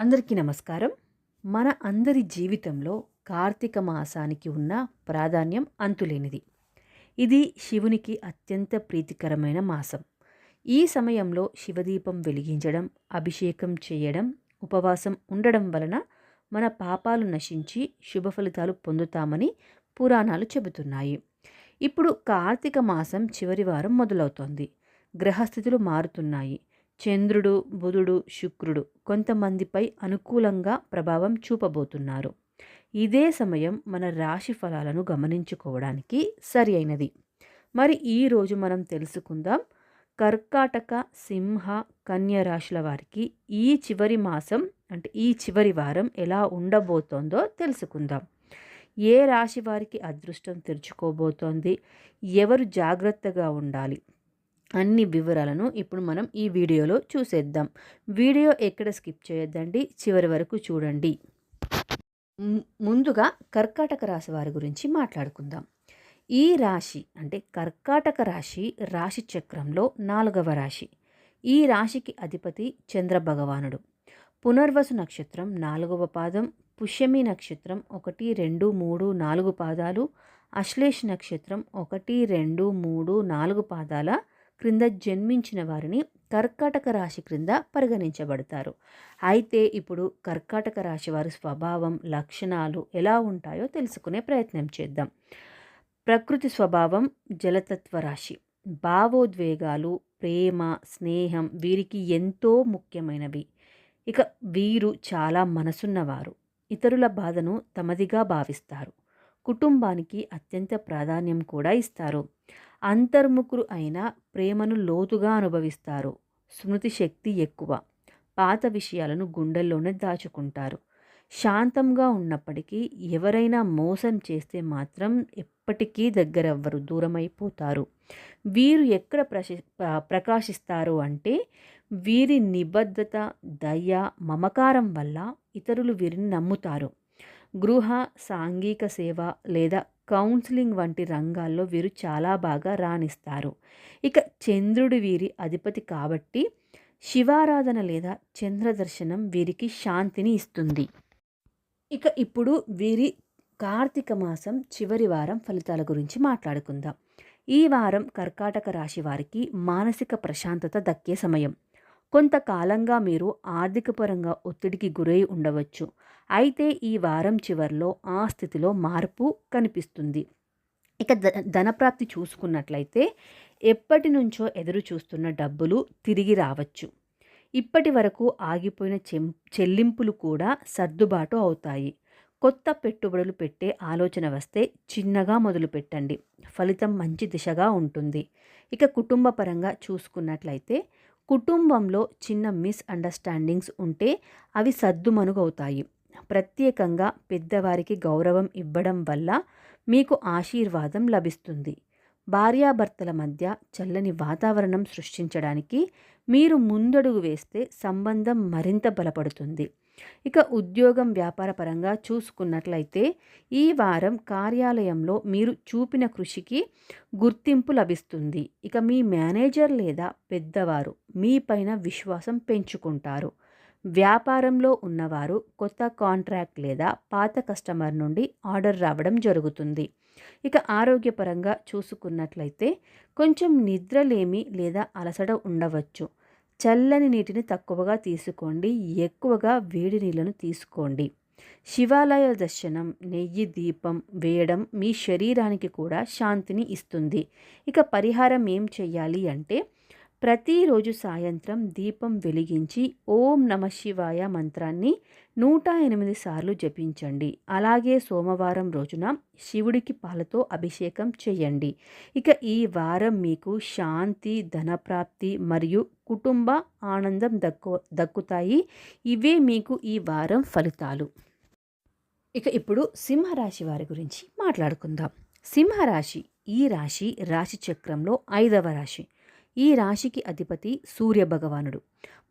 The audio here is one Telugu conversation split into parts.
అందరికీ నమస్కారం. మన అందరి జీవితంలో కార్తీక మాసానికి ఉన్న ప్రాధాన్యం అంతులేనిది. ఇది శివునికి అత్యంత ప్రీతికరమైన మాసం. ఈ సమయంలో శివదీపం వెలిగించడం అభిషేకం చేయడం ఉపవాసం ఉండడం వలన మన పాపాలు నశించి శుభ ఫలితాలు పొందుతామని పురాణాలు చెబుతున్నాయి. ఇప్పుడు కార్తీక మాసం చివరి వారం మొదలవుతోంది. గ్రహస్థితులు మారుతున్నాయి. చంద్రుడు బుధుడు శుక్రుడు కొంతమందిపై అనుకూలంగా ప్రభావం చూపబోతున్నారు. ఇదే సమయం మన రాశి ఫలాలను గమనించుకోవడానికి సరి అయినది. మరి ఈరోజు మనం తెలుసుకుందాం కర్కాటక సింహ కన్య రాశుల వారికి ఈ చివరి మాసం అంటే ఈ చివరి వారం ఎలా ఉండబోతోందో తెలుసుకుందాం. ఏ రాశి వారికి అదృష్టం తెరుచుకోబోతోంది? ఎవరు జాగ్రత్తగా ఉండాలి? అన్ని వివరాలను ఇప్పుడు మనం ఈ వీడియోలో చూసేద్దాం. వీడియో ఎక్కడ స్కిప్ చేయొద్దండి చివరి వరకు చూడండి. ముందుగా కర్కాటక రాశి వారి గురించి మాట్లాడుకుందాం. ఈ రాశి అంటే కర్కాటక రాశి రాశి చక్రంలో నాలుగవ రాశి. ఈ రాశికి అధిపతి చంద్రభగవానుడు పునర్వసు నక్షత్రం నాలుగవ పాదం పుష్యమి నక్షత్రం ఒకటి రెండు మూడు నాలుగు పాదాలు అశ్లేష నక్షత్రం ఒకటి రెండు మూడు నాలుగు పాదాల క్రింద జన్మించిన వారిని కర్కాటక రాశి క్రింద పరిగణించబడతారు. అయితే ఇప్పుడు కర్కాటక రాశి వారి స్వభావం లక్షణాలు ఎలా ఉంటాయో తెలుసుకునే ప్రయత్నం చేద్దాం. ప్రకృతి స్వభావం జలతత్వ రాశి. భావోద్వేగాలు ప్రేమ స్నేహం వీరికి ఎంతో ముఖ్యమైనవి. ఇక వీరు చాలా మనసున్నవారు. ఇతరుల బాధను తమదిగా భావిస్తారు. కుటుంబానికి అత్యంత ప్రాధాన్యం కూడా ఇస్తారు. అంతర్ముఖులు అయిన ప్రేమను లోతుగా అనుభవిస్తారు. స్మృతి శక్తి ఎక్కువ. పాత విషయాలను గుండెల్లోనే దాచుకుంటారు. శాంతంగా ఉన్నప్పటికీ ఎవరైనా మోసం చేస్తే మాత్రం ఎప్పటికీ దగ్గరవ్వరు దూరమైపోతారు. వీరు ఎక్కడ ప్రశ ప్రకాశిస్తారు అంటే వీరి నిబద్ధత దయ మమకారం వల్ల ఇతరులు వీరిని నమ్ముతారు. గృహ సాంఘిక సేవ లేదా కౌన్సిలింగ్ వంటి రంగాల్లో వీరు చాలా బాగా రాణిస్తారు. ఇక చంద్రుడు వీరి అధిపతి కాబట్టి శివారాధన లేదా చంద్రదర్శనం వీరికి శాంతిని ఇస్తుంది. ఇక ఇప్పుడు వీరి కార్తీక మాసం చివరి వారం ఫలితాల గురించి మాట్లాడుకుందాం. ఈ వారం కర్కాటక రాశి వారికి మానసిక ప్రశాంతత దక్కే సమయం. కొంతకాలంగా మీరు ఆర్థికపరంగా ఒత్తిడికి గురై ఉండవచ్చు. అయితే ఈ వారం చివరిలో ఆ స్థితిలో మార్పు కనిపిస్తుంది. ఇక ధన ధనప్రాప్తి చూసుకున్నట్లయితే ఎప్పటి నుంచో ఎదురు చూస్తున్న డబ్బులు తిరిగి రావచ్చు. ఇప్పటి వరకు ఆగిపోయిన చెం చెల్లింపులు కూడా సర్దుబాటు అవుతాయి. కొత్త పెట్టుబడులు పెట్టే ఆలోచన వస్తే చిన్నగా మొదలు పెట్టండి. ఫలితం మంచి దిశగా ఉంటుంది. ఇక కుటుంబ పరంగా చూసుకున్నట్లయితే కుటుంబంలో చిన్న మిస్అండర్స్టాండింగ్స్ ఉంటే అవి సర్దుమనుగవుతాయి ప్రత్యేకంగా పెద్దవారికి గౌరవం ఇవ్వడం వల్ల మీకు ఆశీర్వాదం లభిస్తుంది. భార్యాభర్తల మధ్య చల్లని వాతావరణం సృష్టించడానికి మీరు ముందడుగు వేస్తే సంబంధం మరింత బలపడుతుంది. ఇక ఉద్యోగం వ్యాపార పరంగా చూసుకున్నట్లయితే ఈ వారం కార్యాలయంలో మీరు చూపిన కృషికి గుర్తింపు లభిస్తుంది. ఇక మీ మేనేజర్ లేదా పెద్దవారు మీపైన విశ్వాసం పెంచుకుంటారు. వ్యాపారంలో ఉన్నవారు కొత్త కాంట్రాక్ట్ లేదా పాత కస్టమర్ నుండి ఆర్డర్ రావడం జరుగుతుంది. ఇక ఆరోగ్యపరంగా చూసుకున్నట్లయితే కొంచెం నిద్రలేమి లేదా అలసట ఉండవచ్చు. చల్లని నీటిని తక్కువగా తీసుకోండి. ఎక్కువగా వేడి నీళ్ళను తీసుకోండి. శివాలయ దర్శనం నెయ్యి దీపం వేయడం మీ శరీరానికి కూడా శాంతిని ఇస్తుంది. ఇక పరిహారం ఏం చెయ్యాలి అంటే ప్రతిరోజు సాయంత్రం దీపం వెలిగించి ఓం నమ శివాయ మంత్రాన్ని నూట ఎనిమిది సార్లు జపించండి. అలాగే సోమవారం రోజున శివుడికి పాలతో అభిషేకం చేయండి. ఇక ఈ వారం మీకు శాంతి ధనప్రాప్తి మరియు కుటుంబ ఆనందం దక్కు దక్కుతాయి. ఇవే మీకు ఈ వారం ఫలితాలు. ఇక ఇప్పుడు సింహరాశి వారి గురించి మాట్లాడుకుందాం. సింహరాశి ఈ రాశి రాశి చక్రంలో ఐదవ రాశి. ఈ రాశికి అధిపతి సూర్య భగవానుడు.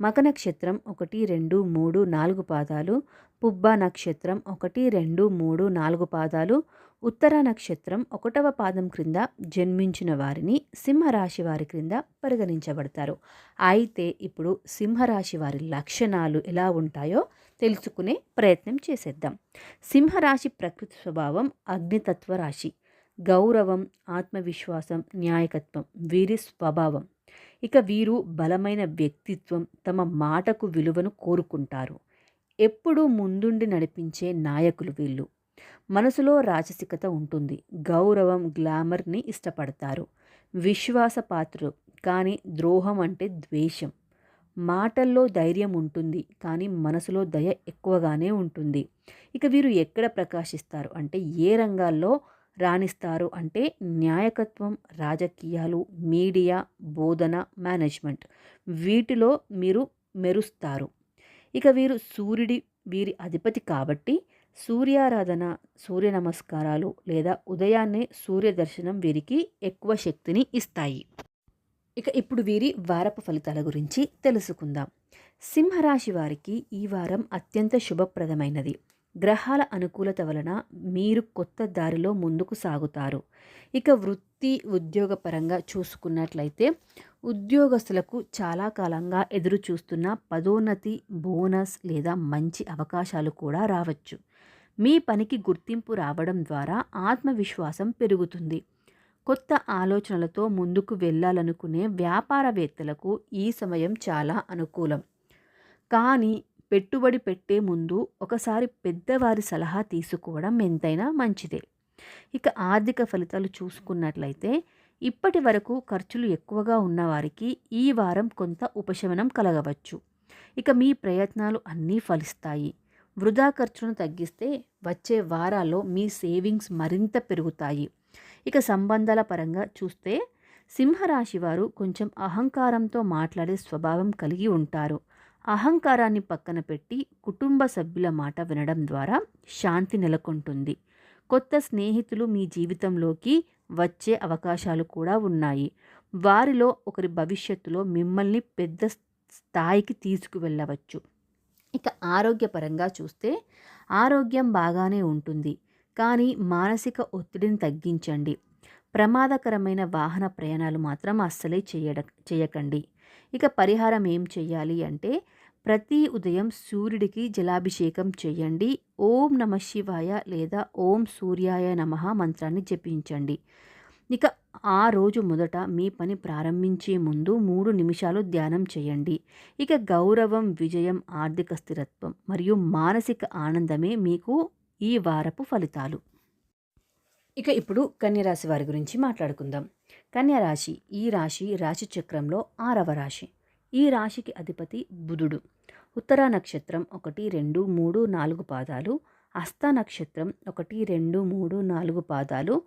మక నక్షత్రం ఒకటి రెండు మూడు నాలుగు పాదాలు పుబ్బ నక్షత్రం ఒకటి రెండు మూడు నాలుగు పాదాలు ఉత్తర నక్షత్రం ఒకటవ పాదం క్రింద జన్మించిన వారిని సింహరాశి వారి క్రింద పరిగణించబడతారు. అయితే ఇప్పుడు సింహరాశి వారి లక్షణాలు ఎలా ఉంటాయో తెలుసుకునే ప్రయత్నం చేసేద్దాం. సింహరాశి ప్రకృతి స్వభావం అగ్నితత్వ రాశి. గౌరవం ఆత్మవిశ్వాసం న్యాయకత్వం వీరి స్వభావం. ఇక వీరు బలమైన వ్యక్తిత్వం తమ మాటకు విలువను కోరుకుంటారు. ఎప్పుడూ ముందుండి నడిపించే నాయకులు వీళ్ళు. మనసులో రాజసికత ఉంటుంది. గౌరవం గ్లామర్ని ఇష్టపడతారు. విశ్వాసపాత్రులు కానీ ద్రోహం అంటే ద్వేషం. మాటల్లో ధైర్యం ఉంటుంది కానీ మనసులో దయ ఎక్కువగానే ఉంటుంది. ఇక వీరు ఎక్కడ ప్రకాశిస్తారు? అంటే ఏ రంగాల్లో రాణిస్తారు అంటే న్యాయకత్వం రాజకీయాలు మీడియా బోధన మేనేజ్మెంట్. వీటిలో మీరు మెరుస్తారు. ఇక వీరు సూర్యుడి వీరి అధిపతి కాబట్టి సూర్యారాధన సూర్య నమస్కారాలు లేదా ఉదయాన్నే సూర్య దర్శనం వీరికి ఎక్కువ శక్తిని ఇస్తాయి. ఇక ఇప్పుడు వీరి వారపు ఫలితాల గురించి తెలుసుకుందాం. సింహరాశి వారికి ఈ వారం అత్యంత శుభప్రదమైనది. గ్రహాల అనుకూలత వలన మీరు కొత్త దారిలో ముందుకు సాగుతారు. ఇక వృత్తి ఉద్యోగపరంగా చూసుకున్నట్లయితే ఉద్యోగస్తులకు చాలా కాలంగా ఎదురు చూస్తున్న పదోన్నతి బోనస్ లేదా మంచి అవకాశాలు కూడా రావచ్చు. మీ పనికి గుర్తింపు రావడం ద్వారా ఆత్మవిశ్వాసం పెరుగుతుంది. కొత్త ఆలోచనలతో ముందుకు వెళ్ళాలనుకునే వ్యాపారవేత్తలకు ఈ సమయం చాలా అనుకూలం. కానీ పెట్టుబడి పెట్టే ముందు ఒకసారి పెద్దవారి సలహా తీసుకోవడం ఎంతైనా మంచిదే. ఇక ఆర్థిక ఫలితాలు చూసుకున్నట్లయితే ఇప్పటి వరకు ఖర్చులు ఎక్కువగా ఉన్నవారికి ఈ వారం కొంత ఉపశమనం కలగవచ్చు. ఇక మీ ప్రయత్నాలు అన్నీ ఫలిస్తాయి. వృధా ఖర్చును తగ్గిస్తే వచ్చే వారాల్లో మీ సేవింగ్స్ మరింత పెరుగుతాయి. ఇక సంబంధాల పరంగా చూస్తే సింహరాశి వారు కొంచెం అహంకారంతో మాట్లాడే స్వభావం కలిగి ఉంటారు. అహంకారాన్ని పక్కన పెట్టి కుటుంబ సభ్యుల మాట వినడం ద్వారా శాంతి నెలకొంటుంది. కొత్త స్నేహితులు మీ జీవితంలోకి వచ్చే అవకాశాలు కూడా ఉన్నాయి. వారిలో ఒకరి భవిష్యత్తులో మిమ్మల్ని పెద్ద స్థాయికి తీసుకువెళ్ళవచ్చు. ఇక ఆరోగ్యపరంగా చూస్తే ఆరోగ్యం బాగానే ఉంటుంది. కానీ మానసిక ఒత్తిడిని తగ్గించండి. ప్రమాదకరమైన వాహన ప్రయాణాలు మాత్రం అస్సలే చేయడ చేయకండి. ఇక పరిహారం ఏం చేయాలి అంటే ప్రతి ఉదయం సూర్యుడికి జలాభిషేకం చేయండి. ఓం నమ శివాయ లేదా ఓం సూర్యాయ నమ మంత్రాన్ని జపించండి. ఇక ఆ రోజు మొదట మీ పని ప్రారంభించే ముందు మూడు నిమిషాలు ధ్యానం చేయండి. ఇక గౌరవం విజయం ఆర్థిక స్థిరత్వం మరియు మానసిక ఆనందమే మీకు ఈ వారపు ఫలితాలు. ఇక ఇప్పుడు కన్యరాశి వారి గురించి మాట్లాడుకుందాం. కన్యరాశి ఈ రాశి రాశి చక్రంలో ఆరవ రాశి. ఈ రాశికి అధిపతి బుధుడు. ఉత్తర నక్షత్రం ఒకటి రెండు మూడు నాలుగు పాదాలు. హస్త నక్షత్రం ఒకటి రెండు మూడు నాలుగు పాదాలు.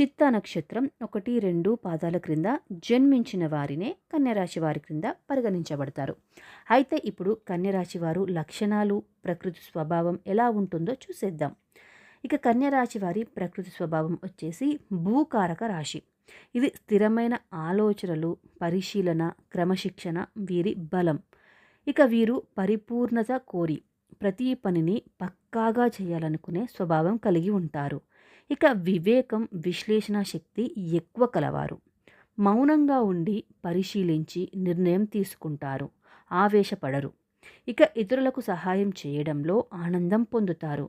చిత్త నక్షత్రం ఒకటి రెండు పాదాల క్రింద జన్మించిన వారినే కన్యరాశి వారి క్రింద పరిగణించబడతారు. అయితే ఇప్పుడు కన్యరాశి వారు లక్షణాలు ప్రకృతి స్వభావం ఎలా ఉంటుందో చూసేద్దాం. ఇక కన్యరాశి వారి ప్రకృతి స్వభావం వచ్చేసి భూకారక రాశి. ఇది స్థిరమైన ఆలోచనలు పరిశీలన క్రమశిక్షణ వీరి బలం. ఇక వీరు పరిపూర్ణత కోరి ప్రతి పనిని పక్కాగా చేయాలనుకునే స్వభావం కలిగి ఉంటారు. ఇక వివేకం విశ్లేషణ శక్తి ఎక్కువ కలవారు. మౌనంగా ఉండి పరిశీలించి నిర్ణయం తీసుకుంటారు. ఆవేశపడరు. ఇక ఇతరులకు సహాయం చేయడంలో ఆనందం పొందుతారు.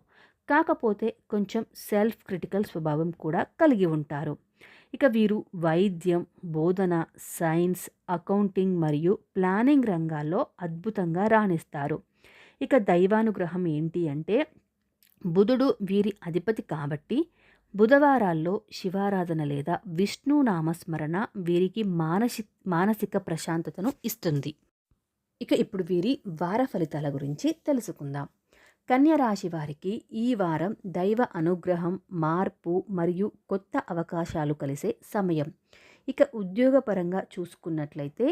కాకపోతే కొంచెం సెల్ఫ్ క్రిటికల్ స్వభావం కూడా కలిగి ఉంటారు. ఇక వీరు వైద్యం బోధన సైన్స్ అకౌంటింగ్ మరియు ప్లానింగ్ రంగాల్లో అద్భుతంగా రాణిస్తారు. ఇక దైవానుగ్రహం ఏంటి అంటే బుధుడు వీరి అధిపతి కాబట్టి బుధవారాల్లో శివారాధన లేదా విష్ణు నామస్మరణ వీరికి మానసి మానసిక ప్రశాంతతను ఇస్తుంది. ఇక ఇప్పుడు వీరి వార ఫలితాల గురించి తెలుసుకుందాం. కన్యరాశి వారికి ఈ వారం దైవ అనుగ్రహం మార్పు మరియు కొత్త అవకాశాలు కలిసే సమయం. ఇక ఉద్యోగపరంగా చూసుకున్నట్లయితే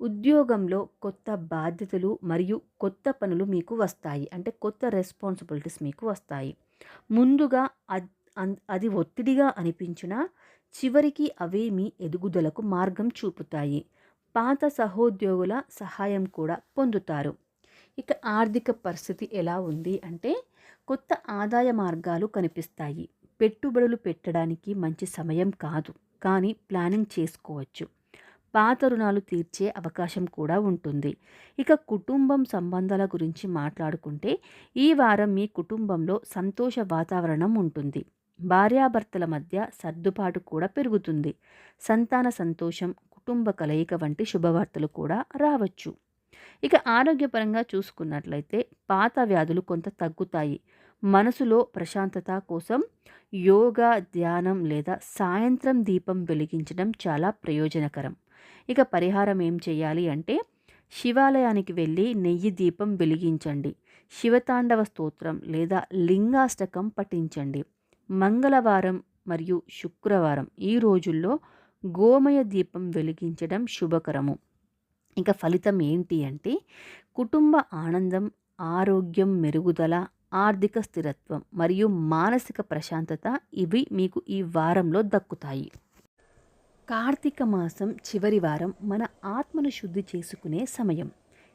ఉద్యోగంలో కొత్త బాధ్యతలు మరియు కొత్త పనులు మీకు వస్తాయి. అంటే కొత్త రెస్పాన్సిబిలిటీస్ మీకు వస్తాయి. ముందుగా అది ఒత్తిడిగా అనిపించినా చివరికి అవే మీ ఎదుగుదలకు మార్గం చూపుతాయి. పాత సహోద్యోగుల సహాయం కూడా పొందుతారు. ఇక ఆర్థిక పరిస్థితి ఎలా ఉంది అంటే కొత్త ఆదాయ మార్గాలు కనిపిస్తాయి. పెట్టుబడులు పెట్టడానికి మంచి సమయం కాదు. కానీ ప్లానింగ్ చేసుకోవచ్చు. పాత రుణాలు తీర్చే అవకాశం కూడా ఉంటుంది. ఇక కుటుంబం సంబంధాల గురించి మాట్లాడుకుంటే ఈ వారం మీ కుటుంబంలో సంతోష వాతావరణం ఉంటుంది. భార్యాభర్తల మధ్య సర్దుబాటు కూడా పెరుగుతుంది. సంతాన సంతోషం కుటుంబ కలయిక వంటి శుభవార్తలు కూడా రావచ్చు. ఇక ఆరోగ్యపరంగా చూసుకున్నట్లయితే పాత వ్యాధులు కొంత తగ్గుతాయి. మనసులో ప్రశాంతత కోసం యోగా ధ్యానం లేదా సాయంత్రం దీపం వెలిగించడం చాలా ప్రయోజనకరం. ఇక పరిహారం ఏం చేయాలి అంటే శివాలయానికి వెళ్ళి నెయ్యి దీపం వెలిగించండి. శివతాండవ స్తోత్రం లేదా లింగాష్టకం పఠించండి. మంగళవారం మరియు శుక్రవారం ఈ రోజుల్లో గోమయ దీపం వెలిగించడం శుభకరము. ఇంకా ఫలితం ఏంటి అంటే కుటుంబ ఆనందం ఆరోగ్యం మెరుగుదల ఆర్థిక స్థిరత్వం మరియు మానసిక ప్రశాంతత ఇవి మీకు ఈ వారంలో దక్కుతాయి. కార్తీక మాసం చివరి వారం మన ఆత్మను శుద్ధి చేసుకునే సమయం.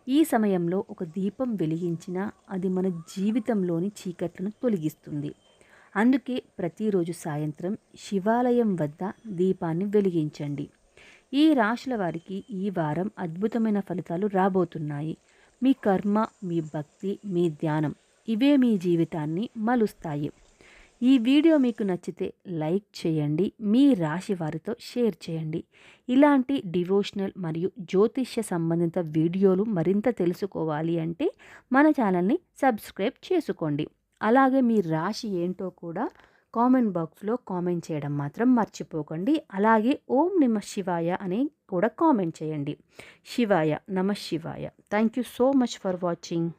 ఈ సమయంలో ఒక దీపం వెలిగించినా అది మన జీవితంలోని చీకట్లను తొలగిస్తుంది. అందుకే ప్రతిరోజు సాయంత్రం శివాలయం వద్ద దీపాన్ని వెలిగించండి. ఈ రాశుల వారికి ఈ వారం అద్భుతమైన ఫలితాలు రాబోతున్నాయి. మీ కర్మ మీ భక్తి మీ ధ్యానం ఇవే మీ జీవితాన్ని మలుస్తాయి. ఈ వీడియో మీకు నచ్చితే లైక్ చేయండి మీ రాశి వారితో షేర్ చేయండి. ఇలాంటి డివోషనల్ మరియు జ్యోతిష్య సంబంధిత వీడియోలు మరింత తెలుసుకోవాలి అంటే మన ఛానల్ని సబ్స్క్రైబ్ చేసుకోండి. అలాగే మీ రాశి ఏంటో కూడా కామెంట్ బాక్స్లో కామెంట్ చేయడం మాత్రం మర్చిపోకండి. అలాగే ఓం నమ శివాయ అని కూడా కామెంట్ చేయండి. శివాయ నమ శివాయ. Thank you so much for watching.